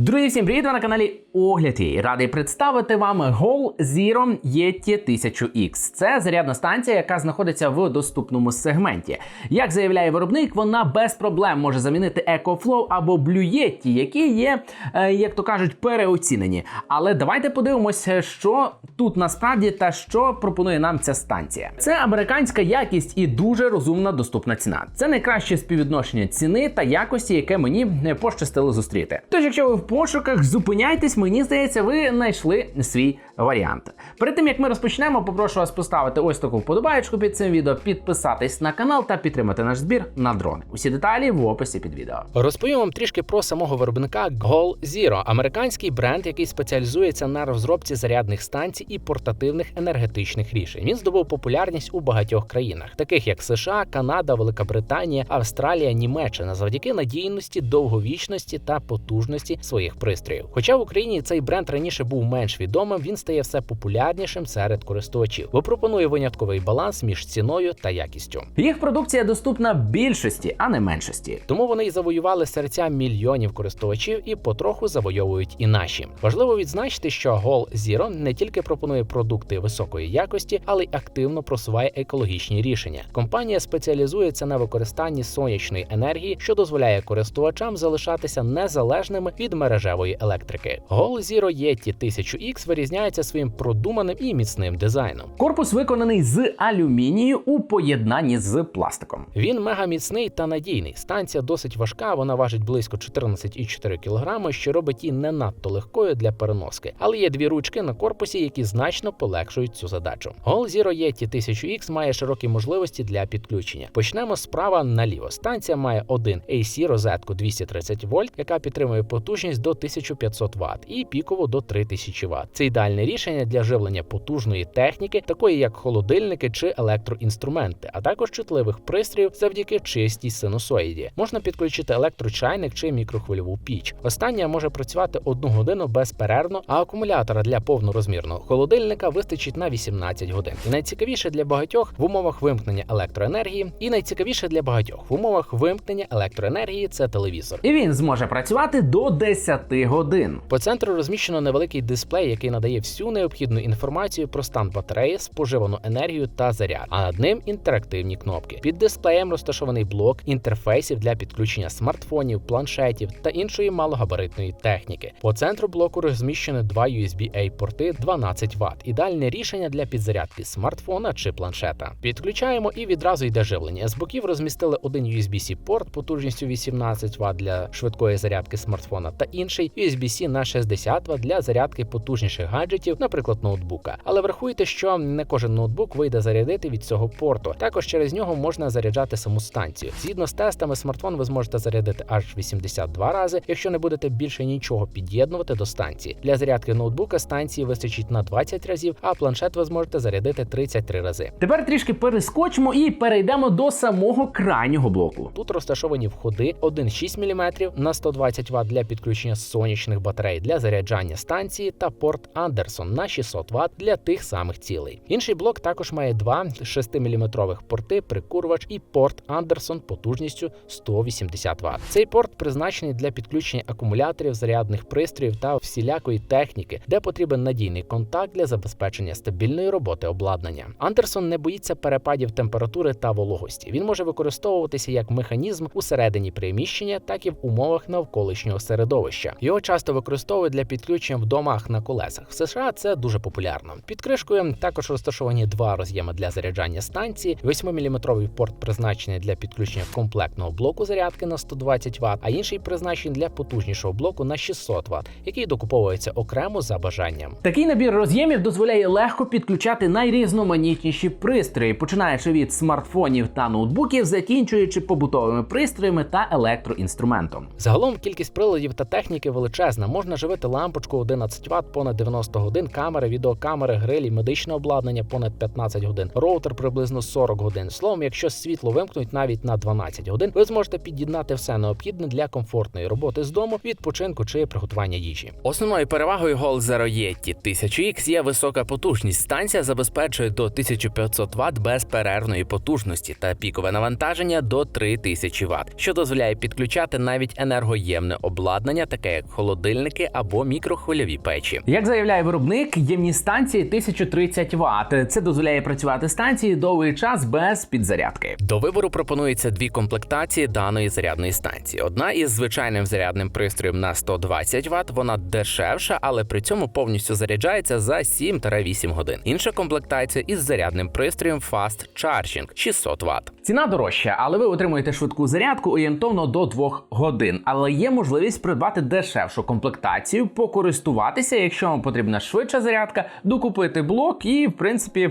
Друзі, всім привіт! Ви на каналі Огляд і радий представити вам Gol Zero Yeti 1000X. Це зарядна станція, яка знаходиться в доступному сегменті. Як заявляє виробник, вона без проблем може замінити EcoFlow або Blue Yeti, які є, е, як то кажуть, переоцінені. Але давайте подивимося, що тут насправді та що пропонує нам ця станція. Це американська якість і дуже розумна доступна ціна. Це найкраще співвідношення ціни та якості, яке мені е, пощастило зустріти. Тож, якщо ви пошуках, зупиняйтесь, мені здається, ви знайшли свій варіант. Перед тим як ми розпочнемо, попрошу вас поставити ось таку вподобаєчку під цим відео, підписатись на канал та підтримати наш збір на дрони. Усі деталі в описі під відео. Розповім вам трішки про самого виробника Goal Zero, американський бренд, який спеціалізується на розробці зарядних станцій і портативних енергетичних рішень. Він здобув популярність у багатьох країнах, таких як США, Канада, Велика Британія, Австралія, Німеччина, завдяки надійності, довговічності та потужності своїх пристроїв. Хоча в Україні цей бренд раніше був менш відомим, він стає все популярнішим серед користувачів, бо пропонує винятковий баланс між ціною та якістю. Їх продукція доступна більшості, а не меншості. Тому вони й завоювали серця мільйонів користувачів і потроху завойовують і наші. Важливо відзначити, що Gol Zero не тільки пропонує продукти високої якості, але й активно просуває екологічні рішення. Компанія спеціалізується на використанні сонячної енергії, що дозволяє користувачам залишатися незалежними від мережевої електрики. Gol Zero Yeti 1000X вирізняється своїм продуманим і міцним дизайном. Корпус виконаний з алюмінію у поєднанні з пластиком. Він мега міцний та надійний. Станція досить важка, вона важить близько 14,4 кг, що робить її не надто легкою для переноски. Але є дві ручки на корпусі, які значно полегшують цю задачу. Gol Zero Yeti 1000X має широкі можливості для підключення. Почнемо справа наліво. Станція має один AC розетку 230 вольт, яка підтримує потужність до 1500 Вт і пікову до 3000 Вт. Це ідеальне рішення для живлення потужної техніки, такої як холодильники чи електроінструменти, а також чутливих пристроїв завдяки чистій синусоїді. Можна підключити електрочайник чи мікрохвильову піч. Остання може працювати одну годину безперервно, а акумулятора для повнорозмірного холодильника вистачить на 18 годин. І найцікавіше для багатьох в умовах вимкнення електроенергії, і найцікавіше для багатьох в умовах вимкнення електроенергії це телевізор. І він зможе працювати до 10 годин. По центру розміщено невеликий дисплей, який надає всю необхідну інформацію про стан батареї, споживану енергію та заряд. А над ним інтерактивні кнопки. Під дисплеєм розташований блок інтерфейсів для підключення смартфонів, планшетів та іншої малогабаритної техніки. По центру блоку розміщені два USB-A порти 12 Вт. Ідеальне рішення для підзарядки смартфона чи планшета. Підключаємо і відразу йде живлення. З боків розмістили один USB-C порт потужністю 18 Вт для швидкої зарядки смартфона та інший USB-C на 60 Вт для зарядки потужніших гаджетів, наприклад, ноутбука. Але врахуйте, що не кожен ноутбук вийде зарядити від цього порту. Також через нього можна заряджати саму станцію. Згідно з тестами, смартфон ви зможете зарядити аж 82 рази, якщо не будете більше нічого під'єднувати до станції. Для зарядки ноутбука станції вистачить на 20 разів, а планшет ви зможете зарядити 33 рази. Тепер трішки перескочимо і перейдемо до самого крайнього блоку. Тут розташовані входи 1,6 мм на 120 Вт для підключення сонячних батарей для заряджання станції та порт Андерсон на 600 Вт для тих самих цілей. Інший блок також має два 6-мм порти, прикурвач і порт Андерсон потужністю 180 Вт. Цей порт призначений для підключення акумуляторів, зарядних пристроїв та всілякої техніки, де потрібен надійний контакт для забезпечення стабільної роботи обладнання. Андерсон не боїться перепадів температури та вологості. Він може використовуватися як механізм усередині приміщення, так і в умовах навколишнього середовища. Його часто використовують для підключення в домах на колесах. В США це дуже популярно. Під кришкою також розташовані два роз'єми для заряджання станції, 8-мм порт призначений для підключення комплектного блоку зарядки на 120 Вт, а інший призначений для потужнішого блоку на 600 Вт, який докуповується окремо за бажанням. Такий набір роз'ємів дозволяє легко підключати найрізноманітніші пристрої, починаючи від смартфонів та ноутбуків, закінчуючи побутовими пристроями та електроінструментом. Загалом кількість приладів та техніки величезна. Можна живити лампочку 11 Вт понад 90 годин, камери, відеокамери, грилі, медичне обладнання понад 15 годин, роутер приблизно 40 годин. Словом, якщо світло вимкнуть навіть на 12 годин, ви зможете під'єднати все необхідне для комфортної роботи з дому, відпочинку чи приготування їжі. Основною перевагою Gol Zero Yeti 1000X є висока потужність. Станція забезпечує до 1500 Вт безперервної потужності та пікове навантаження до 3000 Вт, що дозволяє підключати навіть енергоємне обладнання таке як холодильники або мікрохвильові печі. Як заявляє виробник, ємність станції 1030 Вт. Це дозволяє працювати станції довгий час без підзарядки. До вибору пропонується дві комплектації даної зарядної станції. Одна із звичайним зарядним пристроєм на 120 Вт, вона дешевша, але при цьому повністю заряджається за 7-8 годин. Інша комплектація із зарядним пристроєм Fast Charging 600 Вт. Ціна дорожча, але ви отримуєте швидку зарядку орієнтовно до 2 годин. Але є можливість придбати дешевшу комплектацію, покористуватися, якщо вам потрібна швидша зарядка, докупити блок, і в принципі е,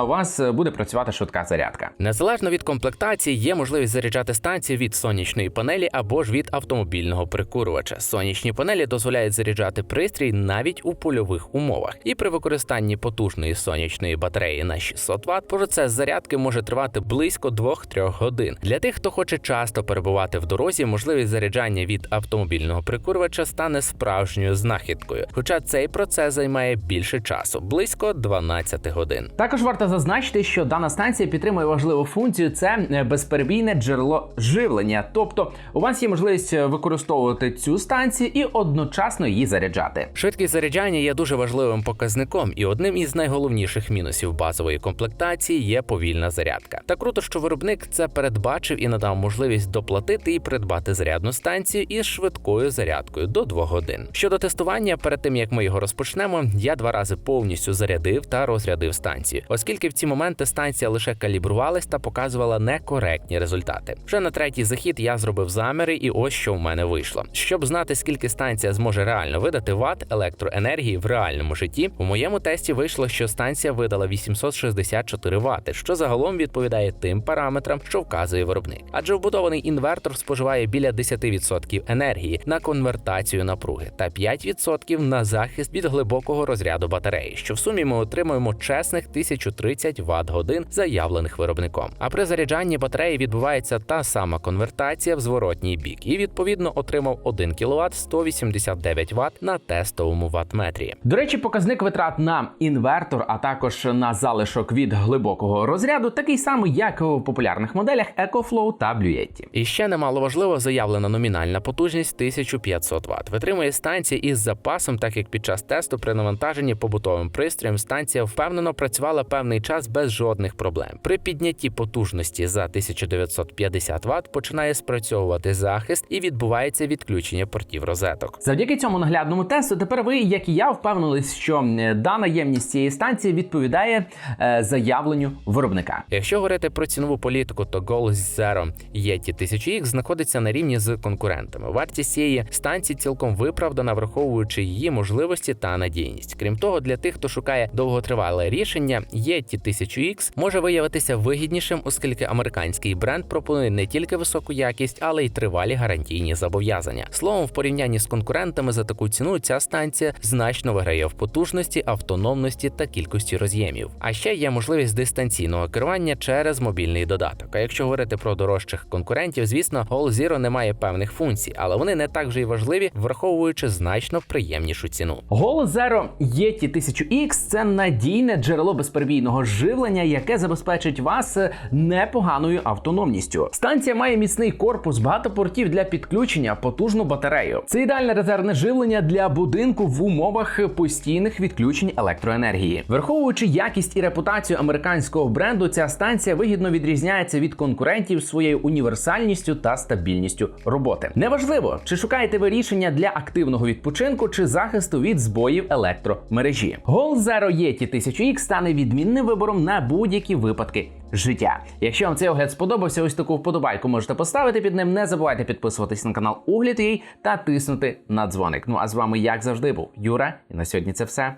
у вас буде працювати швидка зарядка. Незалежно від комплектації, є можливість заряджати станцію від сонячної панелі або ж від автомобільного прикурювача. Сонячні панелі дозволяють заряджати пристрій навіть у польових умовах. І при використанні потужної сонячної батареї на 600 Вт процес зарядки може тривати близько 2-3 годин. Для тих, хто хоче часто перебувати в дорозі, можливість заряджання від автомобільного прикурювача стане справжньою знахідкою. Хоча цей процес займає більше часу близько 12 годин. Також варто зазначити, що дана станція підтримує важливу функцію це е, безперебійне джерело живлення. Тобто, у вас є можливість е, використовувати цю станцію і одночасно її заряджати. Швидкість заряджання є дуже важливим показником, і одним із найголовніших мінусів базової комплектації є повільна зарядка. Та круто, що виробник це передбачив і надав можливість доплатити і придбати зарядну станцію із швидкою зарядкою до 2 годин. Щодо тестування, перед тим як ми його розпочнемо, я два рази повністю зарядив та розрядив станцію, оскільки в ці моменти станція лише калібрувалась та показувала некоректні результати. Вже на третій захід я зробив заміри, і ось що в мене вийшло. Щоб знати, скільки станція зможе реально видати ватт електроенергії в реальному житті, у моєму тесті вийшло, що станція видала 864 Вт, що загалом відповідає тим параметрам, що вказує виробник. Адже вбудований інвертор споживає біля 10% енергії на конвертацію напруги та 5% на захист від глибокого розряду батареї, що в сумі ми отримуємо чесних 1030 Вт годин, заявлених виробником. А при заряджанні батареї відбувається та сама конвертація в зворотній бік, і відповідно отримав 1 кВт 189 Вт на тестовому ваттметрі. До речі, показник витрат на інвертор, а також на залишок від глибокого розряду, такий самий, як у популярних моделях EcoFlow та Blue Yeti. І ще немало важливо, заявлена номінальна потужність 1500 Вт. Витримує станція із запасом, так як під час тесту при навантаженні побутовим пристроєм станція впевнено працювала певний час без жодних проблем. При піднятті потужності за 1950 Вт починає спрацьовувати захист і відбувається відключення портів розеток. Завдяки цьому наглядному тесту, тепер ви, як і я, впевнились, що дана ємність цієї станції відповідає е, заявленню виробника. Якщо говорити про цінову політику, то Goal Zero Yeti 1000X знаходиться на рівні з конкурентами. Вартість цієї станції цілком виправдана, враховуючи її можливості та надійність. Крім того, для тих, хто шукає довготривале рішення, Yeti 1000X може виявитися вигіднішим, оскільки американський бренд пропонує не тільки високу якість, але й тривалі гарантійні зобов'язання. Словом, в порівнянні з конкурентами за таку ціну ця станція значно виграє в потужності, автономності та кількості роз'ємів. А ще є можливість дистанційного керування через мобільний додаток. А якщо говорити про дорожчих конкурентів, звісно, All Zero не має певних функцій, але вони не так вже й важливі, враховуючи значно приємнішу ціну. Gol Zero Yeti 1000X – це надійне джерело безперебійного живлення, яке забезпечить вас е, непоганою автономністю. Станція має міцний корпус, багато портів для підключення, потужну батарею. Це ідеальне резервне живлення для будинку в умовах постійних відключень електроенергії. Враховуючи якість і репутацію американського бренду, ця станція вигідно відрізняється від конкурентів своєю універсальністю та стабільністю роботи. Неважливо, чи шукаєте ви рішення для активного відпочинку чи захисту від збоїв електромережі. Gol Zero Yeti 1000X стане відмінним вибором на будь-які випадки життя. Якщо вам цей огляд сподобався, ось таку вподобайку можете поставити під ним. Не забувайте підписуватись на канал Угляд.ua та тиснути на дзвоник. Ну а з вами, як завжди, був Юра, і на сьогодні це все.